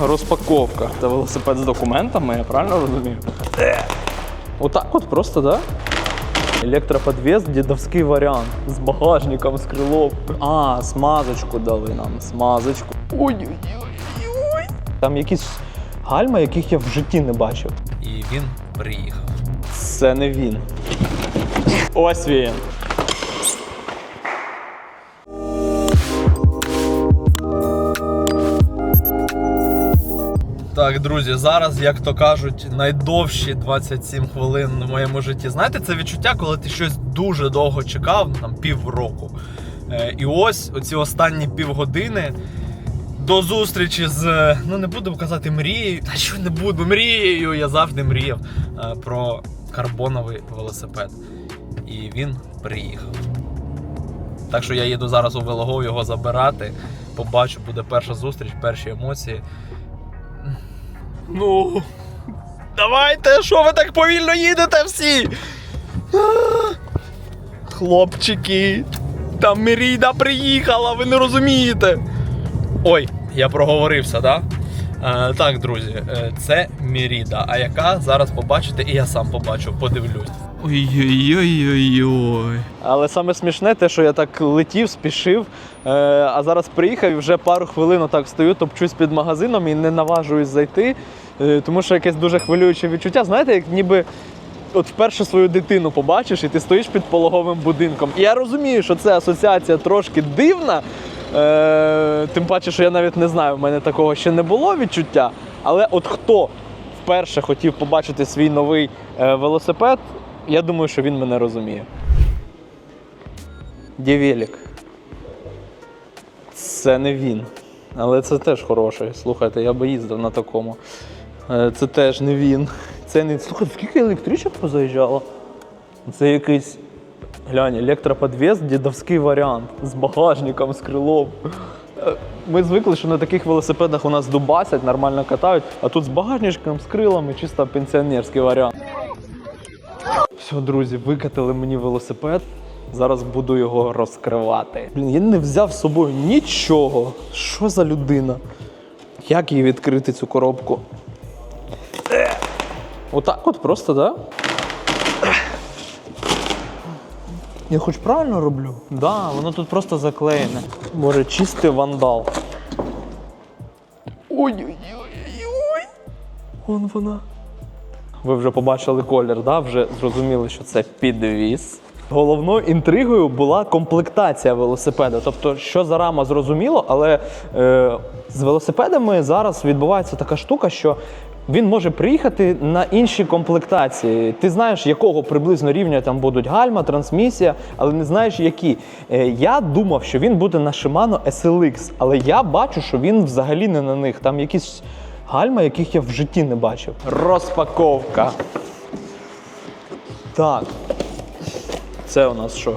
Розпаковка. Це велосипед з документами, я правильно розумію? Отак от просто, так? Да? Електроподвіз, дідовський варіант. З багажником, з крилом. А, смазочку дали нам. Смазочку. Ой-ой-ой. Там якісь гальма, яких я в житті не бачив. І він приїхав. Це не він. Ось він. Так, друзі, зараз, як то кажуть, найдовші 27 хвилин в моєму житті. Знаєте, це відчуття, коли ти щось дуже довго чекав, ну, там півроку. Е, і ось оці останні півгодини до зустрічі з, ну не буду казати мрією, та що не буду, мрією. Я завжди мріяв е, про карбоновий велосипед. І він приїхав. Так що я їду зараз у Велогов його забирати. Побачу, буде перша зустріч, перші емоції. Ну. Давайте, що ви так повільно їдете всі? Хлопчики, там Меріда приїхала, ви не розумієте. Ой, я проговорився, да? Е, так, друзі, е, це Міріда. А яка зараз побачите, і я сам побачу, подивлюсь. Ой-ой-ой-ой-ой. Але саме смішне те, що я так летів, спішив, е, а зараз приїхав і вже пару хвилин отак стою, топчусь під магазином і не наважуюсь зайти, е, тому що якесь дуже хвилююче відчуття. Знаєте, як ніби от вперше свою дитину побачиш, і ти стоїш під пологовим будинком. І я розумію, що це асоціація трошки дивна. Е, тим паче, що я навіть не знаю, в мене такого ще не було відчуття. Але от хто вперше хотів побачити свій новий е, велосипед, я думаю, що він мене розуміє. Де? Це не він. Але це теж хороший. Слухайте, я би їздив на такому. Е, Це теж не він. Це не. Слухайте, скільки електричок позаїжджало? Це якийсь. Глянь, електроподвіз, дідовський варіант. З багажником, з крилом. Е, Ми звикли, що на таких велосипедах у нас дубасять, нормально катають, а тут з багажничком, з крилами, чисто пенсіонерський варіант. Все, друзі, викатили мені велосипед. Зараз буду його розкривати. Блін, я не взяв з собою нічого. Що за людина? Як їй відкрити цю коробку? Е. Отак от просто, так? Да? Я хоч правильно роблю? Так, да, воно тут просто заклеєне. Може, чистий вандал. Ой-ой-ой-ой. Вон вона. Ви вже побачили колір, да? вже зрозуміли, що це підвіз. Головною інтригою була комплектація велосипеда. Тобто, що за рама зрозуміло, але е, з велосипедами зараз відбувається така штука, що він може приїхати на інші комплектації. Ти знаєш, якого приблизно рівня там будуть гальма, трансмісія, але не знаєш які. Е, я думав, що він буде на Shimano SLX, але я бачу, що він взагалі не на них. Там якісь гальма, яких я в житті не бачив. Розпаковка. Так. Це у нас що?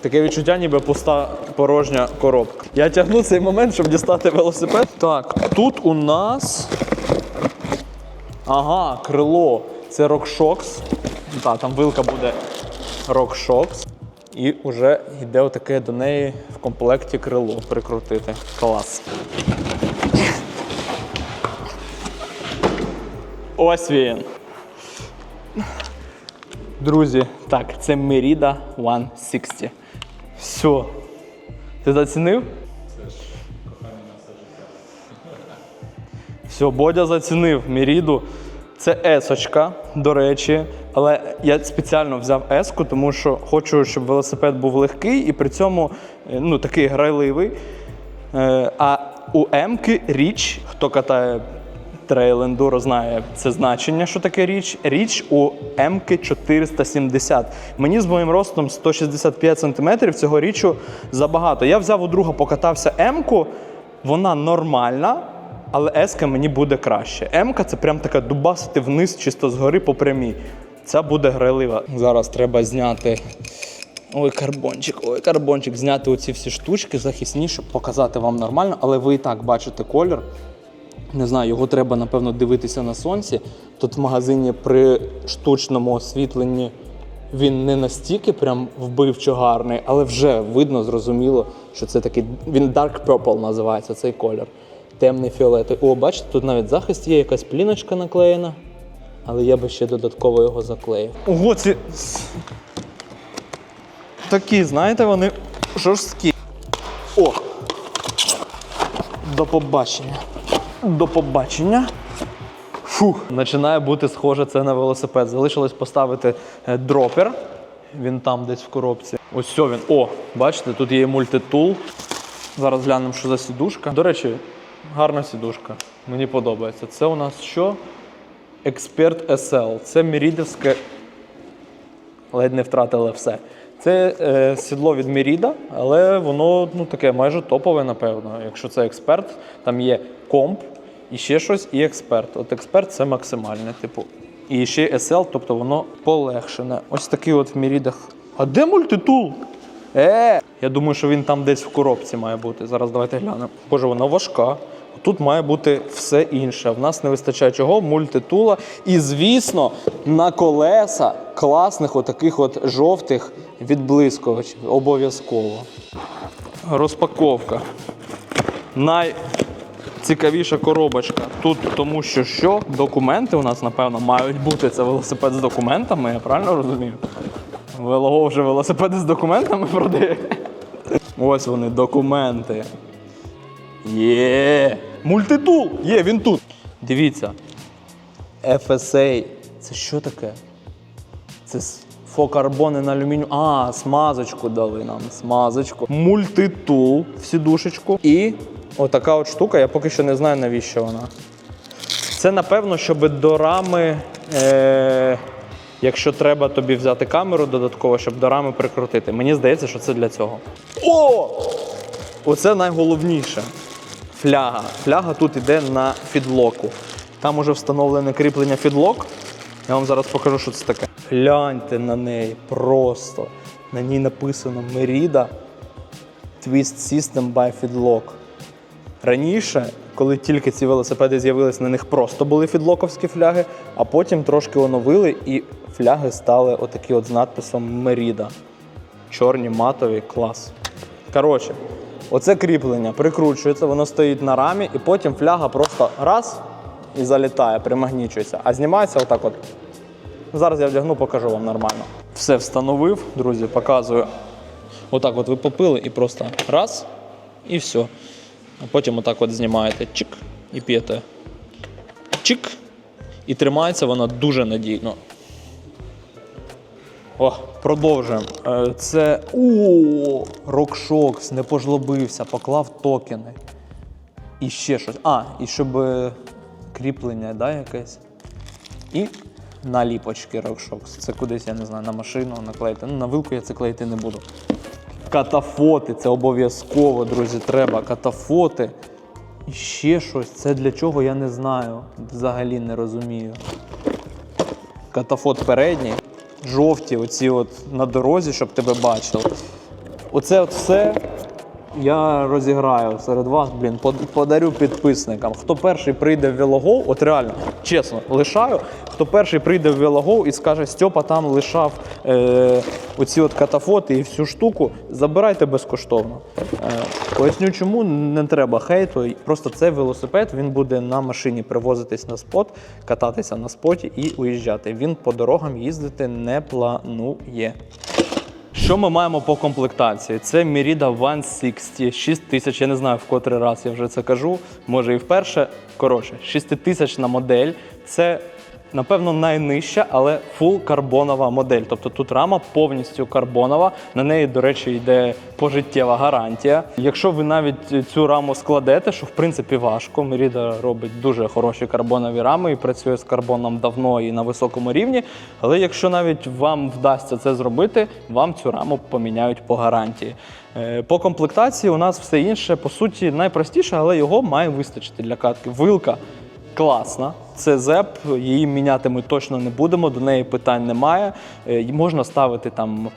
Таке відчуття, ніби пуста порожня коробка. Я тягну цей момент, щоб дістати велосипед. Так, тут у нас. Ага, крило. Це RockShox. Так, там вилка буде RockShox. І вже йде отаке до неї в комплекті крило прикрутити. Клас. Ось він. Друзі, так, це Merida 160. Все. Ти зацінив? Все, Бодя зацінив Міріду. Це есочка, до речі. Але я спеціально взяв еску, тому що хочу, щоб велосипед був легкий і при цьому е, ну, такий грайливий. Е, А у М-ки річ, хто катає трейл ендуро, знає це значення, що таке річ. Річ у М-ки 470. Мені з моїм ростом 165 см цього річу забагато. Я взяв у друга, покатався М-ку, вона нормальна. Але еска мені буде краще. М-ка це прям така дубасити вниз, чисто згори по прямій. Ця буде грайлива. Зараз треба зняти. Ой, карбончик, ой, карбончик, зняти оці всі штучки захисні, щоб показати вам нормально, але ви і так бачите колір. Не знаю, його треба, напевно, дивитися на сонці. Тут в магазині при штучному освітленні він не настільки прям вбивчо гарний, але вже видно, зрозуміло, що це такий. Він Dark Purple називається цей колір. темний фіолетовий. О, бачите, тут навіть захист є, якась пліночка наклеєна. Але я би ще додатково його заклеїв. Ого, ці. Такі, знаєте, вони жорсткі. О! До побачення. До побачення. Фух. Починає бути схоже це на велосипед. Залишилось поставити е, дропер. Він там десь в коробці. Ось все він. О, бачите, тут є мультитул. Зараз глянемо, що за сідушка. До речі, гарна сідушка. Мені подобається. Це у нас що? Експерт SL. Це мірідовське. Ледь не втратили все. Це е, сідло від Міріда, але воно ну, таке майже топове, напевно. Якщо це експерт, там є комп і ще щось, і експерт. От експерт це максимальне, типу. І ще SL, тобто воно полегшене. Ось такий от в Мірідах. А де мультитул? Е! Я думаю, що він там десь в коробці має бути. Зараз давайте глянемо. Боже, вона важка. Тут має бути все інше. В нас не вистачає чого? Мультитула. І, звісно, на колеса класних отаких от жовтих відблискувачів. Обов'язково. Розпаковка. Найцікавіша коробочка. Тут тому що що? Документи у нас, напевно, мають бути. Це велосипед з документами, я правильно розумію? Велого вже велосипеди з документами продає. Ось вони, документи. Є. Мультитул! Є, він тут. Дивіться. FSA. Це що таке? Це фокарбони на алюмінію. А, смазочку дали нам. Смазочку. Мультитул в сідушечку. І отака от штука, я поки що не знаю, навіщо вона. Це напевно, щоб до рами, е, якщо треба тобі взяти камеру додатково, щоб до рами прикрутити. Мені здається, що це для цього. О! Оце найголовніше. Фляга. Фляга тут йде на фідлоку. Там уже встановлене кріплення фідлок. Я вам зараз покажу, що це таке. Гляньте на неї просто. На ній написано Merida Twist System by Fidlock. Раніше, коли тільки ці велосипеди з'явились, на них просто були фідлоковські фляги, а потім трошки оновили і фляги стали отакі от з надписом Merida. Чорні, матові, клас. Коротше, оце кріплення прикручується, воно стоїть на рамі, і потім фляга просто раз і залітає, примагнічується. А знімається отак от. Зараз я вдягну, покажу вам нормально. Все встановив, друзі, показую. Отак от ви попили і просто раз і все. А потім отак от знімаєте чик і п'єте. Чик. І тримається вона дуже надійно. О, продовжуємо. Е, Це о, Рокшокс не пожлобився, поклав токени. І ще щось. А, і щоб е, кріплення, да, якесь. І наліпочки Рокшокс. Це кудись, я не знаю, на машину наклеїти. Ну, на вилку я це клеїти не буду. Катафоти, це обов'язково, друзі, треба. Катафоти. І ще щось. Це для чого, я не знаю. Взагалі не розумію. Катафот передній, жовті, оці от на дорозі, щоб тебе бачили. Оце от все я розіграю серед вас, блін, под- подарю підписникам. Хто перший прийде в Велогоу, от реально, чесно, лишаю. Хто перший прийде в Велогоу і скаже, Стьопа там лишав е, оці от катафоти і всю штуку, забирайте безкоштовно. Е, поясню, чому не треба хейту. Просто цей велосипед він буде на машині привозитись на спот, кататися на споті і уїжджати. Він по дорогам їздити не планує. Що ми маємо по комплектації? Це Merida 160, 6 тисяч, я не знаю в котрий раз я вже це кажу, може і вперше. Коротше, 6000 модель. Це, напевно, найнижча, але фул карбонова модель. Тобто тут рама повністю карбонова. На неї, до речі, йде пожиттєва гарантія. Якщо ви навіть цю раму складете, що в принципі важко, Merida робить дуже хороші карбонові рами і працює з карбоном давно і на високому рівні. Але якщо навіть вам вдасться це зробити, вам цю раму поміняють по гарантії. Е, По комплектації у нас все інше, по суті, найпростіше, але його має вистачити для катки. Вилка класна. Це ЗЕП, її міняти ми точно не будемо, до неї питань немає. Е, Можна ставити там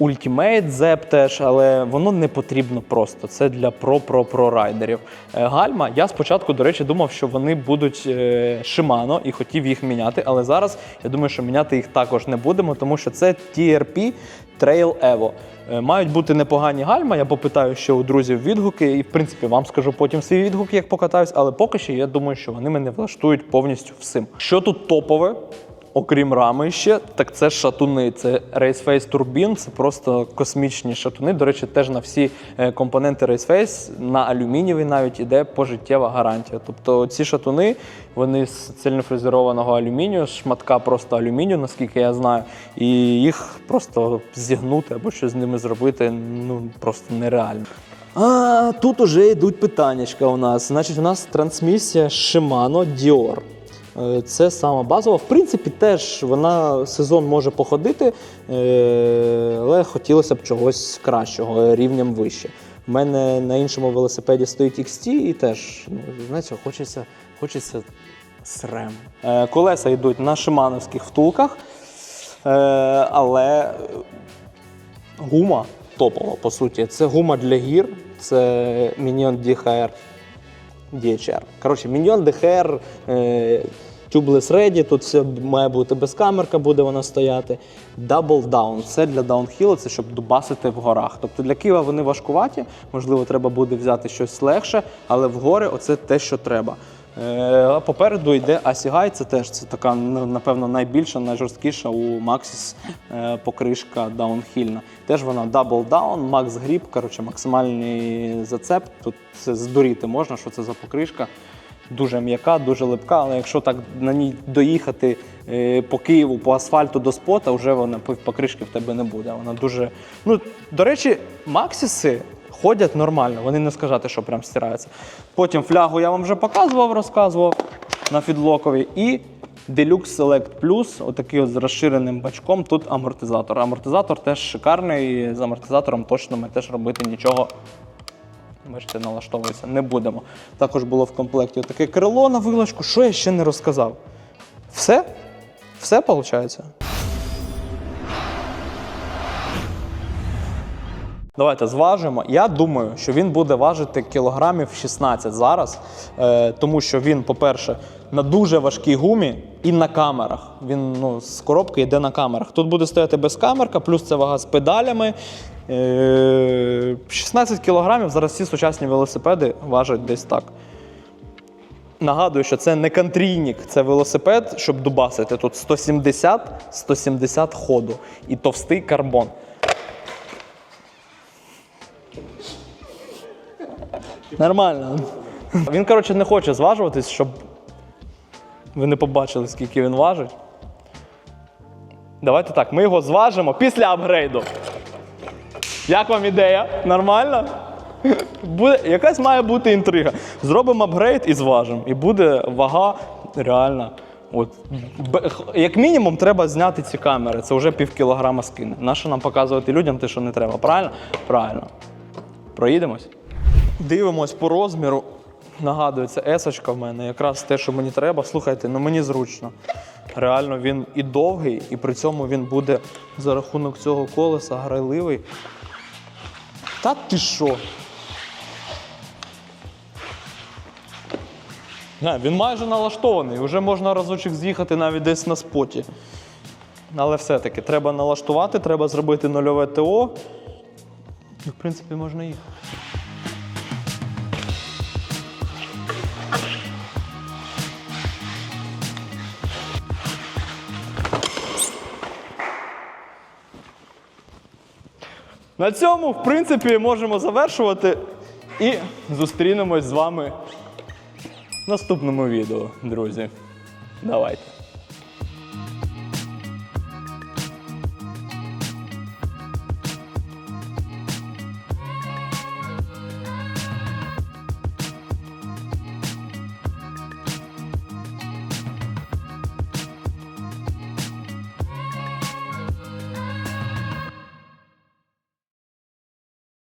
Ultimate ZEP теж, але воно не потрібно просто. Це для про-про-про райдерів. Е, Гальма, я спочатку, до речі, думав, що вони будуть е, Shimano і хотів їх міняти, але зараз я думаю, що міняти їх також не будемо, тому що це TRP Trail Evo. Е, Мають бути непогані гальма. Я попитаю ще у друзів відгуки, і в принципі вам скажу потім свій відгук, як покатаюсь, але поки що я думаю, що вони мене влаштують повністю всім. Що тут топове? Окрім рами ще, так це шатуни. Це Raceface Turbine, це просто космічні шатуни. До речі, теж на всі е, компоненти Raceface, на алюмінієві навіть іде пожиттєва гарантія. Тобто ці шатуни, вони з цельнофрезерованого алюмінію, з шматка просто алюмінію, наскільки я знаю, і їх просто зігнути або щось з ними зробити ну просто нереально. А тут уже йдуть питаннячка у нас. Значить, у нас трансмісія Shimano Dior. Е, Це сама базова. В принципі, теж вона сезон може походити, е, але хотілося б чогось кращого, рівнем вище. У мене на іншому велосипеді стоїть XT і теж, ну, знаєте, хочеться, хочеться срем. Е, Колеса йдуть на шимановських втулках, але гума топова, по суті. Це гума для гір, це Minion DHR. DHR. Коротше, Minion DHR, е, Tubeless Ready, тут все має бути безкамерка, буде вона стояти. Double Down. Це для даунхілу, це щоб дубасити в горах. Тобто для Києва вони важкуваті, можливо, треба буде взяти щось легше, але в гори оце те, що треба. Е, А попереду йде Асігай, це теж це така, ну, напевно, найбільша, найжорсткіша у Maxis е, покришка даунхільна. Теж вона Double Down, Max Grip, коротше, максимальний зацеп. Тут це здуріти можна, що це за покришка. Дуже м'яка, дуже липка, але якщо так на ній доїхати е, по Києву, по асфальту до спота, вже вона покришки в тебе не буде. Вона дуже. Ну, до речі, Максіси ходять нормально, вони не скажати, що прям стираються. Потім флягу я вам вже показував, розказував на фідлокові. І Deluxe Select Plus, отакий от з розширеним бачком. Тут амортизатор. Амортизатор теж шикарний. і З амортизатором точно ми теж робити нічого Бачите, налаштовується, не будемо. Також було в комплекті таке крило на вилочку. Що я ще не розказав? Все? Все виходить? Давайте зважимо. Я думаю, що він буде важити кілограмів 16 зараз, е, тому що він, по-перше, на дуже важкій гумі і на камерах. Він ну, з коробки йде на камерах. Тут буде стояти безкамерка, плюс це вага з педалями. Е, 16 кілограмів. Зараз всі сучасні велосипеди важать десь так. Нагадую, що це не кантрійник, це велосипед, щоб дубасити. Тут 170-170 ходу і товстий карбон. Нормально. Він, коротше, не хоче зважуватись, щоб ви не побачили, скільки він важить. Давайте так, ми його зважимо після апгрейду. Як вам ідея? Нормально? Буде, якась має бути інтрига. Зробимо апгрейд і зважимо. І буде вага реальна. От, як мінімум, треба зняти ці камери. Це вже пів кілограма скине. Нащо нам показувати людям те, що не треба? Правильно? Правильно. Проїдемось. Дивимось по розміру. Нагадую, це есочка в мене, якраз те, що мені треба. Слухайте, ну мені зручно. Реально він і довгий, і при цьому він буде за рахунок цього колеса грайливий. Та ти що? Не, він майже налаштований, вже можна разочок з'їхати навіть десь на споті. Але все-таки треба налаштувати, треба зробити нульове ТО. І, в принципі, можна їхати. На цьому, в принципі, можемо завершувати. І зустрінемось з вами в наступному відео, друзі. Давайте.